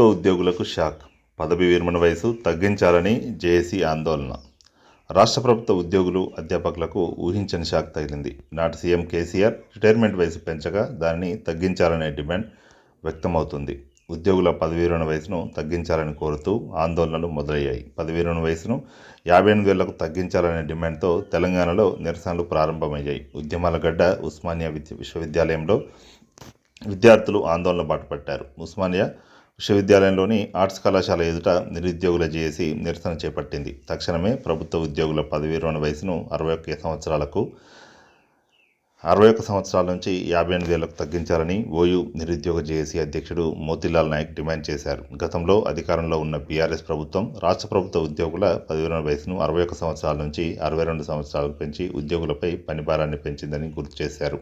ప్రభుత్వ ఉద్యోగులకు షాక్. పదవి విరమణ వయసు తగ్గించాలని జేఏసీ ఆందోళన. రాష్ట్ర ప్రభుత్వ ఉద్యోగులు అధ్యాపకులకు ఊహించని షాక్ తగిలింది. నాటి సీఎం కేసీఆర్ రిటైర్మెంట్ వయసు పెంచగా దానిని తగ్గించాలనే డిమాండ్ వ్యక్తమవుతుంది. ఉద్యోగుల పదవి విరమణ వయసును తగ్గించాలని కోరుతూ ఆందోళనలు మొదలయ్యాయి. పదవి విరమణ వయసును యాభై ఎనిమిది ఏళ్ళకు తగ్గించాలనే డిమాండ్తో తెలంగాణలో నిరసనలు ప్రారంభమయ్యాయి. ఉద్యమాల గడ్డ ఉస్మానియా విద్య విశ్వవిద్యాలయంలో విద్యార్థులు ఆందోళన బాటపట్టారు. ఉస్మానియా విశ్వవిద్యాలయంలోని ఆర్ట్స్ కళాశాల ఎదుట నిరుద్యోగుల జేఏసీ నిరసన చేపట్టింది. తక్షణమే ప్రభుత్వ ఉద్యోగుల పదవి వయసును అరవై ఒక్క సంవత్సరాలకు అరవై ఒక్క సంవత్సరాల నుంచి యాభై ఎనిమిది ఏళ్ళకు తగ్గించాలని ఓయూ నిరుద్యోగ జేఏసీ అధ్యక్షుడు మోతిలాల్ నాయక్ డిమాండ్ చేశారు. గతంలో అధికారంలో ఉన్న బీఆర్ఎస్ ప్రభుత్వం రాష్ట్ర ప్రభుత్వ ఉద్యోగుల పదివేల వయసును అరవై ఒక్క సంవత్సరాల నుంచి అరవై రెండు సంవత్సరాలకు పెంచి ఉద్యోగులపై పనిభారాన్ని పెంచిందని గుర్తు చేశారు.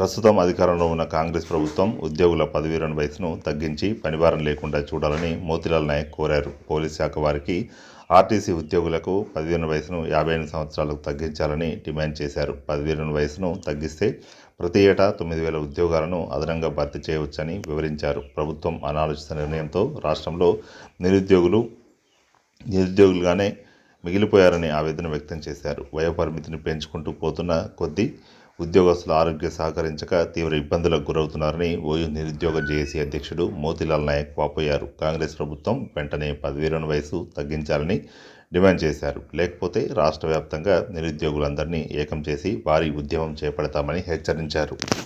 ప్రస్తుతం అధికారంలో ఉన్న కాంగ్రెస్ ప్రభుత్వం ఉద్యోగుల పదవీరణ వయసును తగ్గించి పనిభారం లేకుండా చూడాలని మోతిలాల్ నాయక్ కోరారు. పోలీస్ శాఖ వారికి ఆర్టీసీ ఉద్యోగులకు పదవీరణ వయసును యాభై ఎనిమిది సంవత్సరాలకు తగ్గించాలని డిమాండ్ చేశారు. పదవీరణ వయసును తగ్గిస్తే ప్రతి ఏటా తొమ్మిది వేల ఉద్యోగాలను అదనంగా భర్తీ చేయవచ్చని వివరించారు. ప్రభుత్వం అనాలోచిత నిర్ణయంతో రాష్ట్రంలో నిరుద్యోగులు నిరుద్యోగులుగానే మిగిలిపోయారని ఆవేదన వ్యక్తం చేశారు. వయోపరిమితిని పెంచుకుంటూ పోతున్న కొద్దీ ఉద్యోగస్తుల ఆరోగ్య సహకరించక తీవ్ర ఇబ్బందులకు గురవుతున్నారని ఓయూ నిరుద్యోగ జేఏసీ అధ్యక్షుడు మోతిలాల్ నాయక్ వాపోయారు. కాంగ్రెస్ ప్రభుత్వం వెంటనే పదవీరణ వయసు తగ్గించాలని డిమాండ్ చేశారు. లేకపోతే రాష్ట్ర వ్యాప్తంగా నిరుద్యోగులందరినీ ఏకం చేసి భారీ ఉద్యమం చేపడతామని హెచ్చరించారు.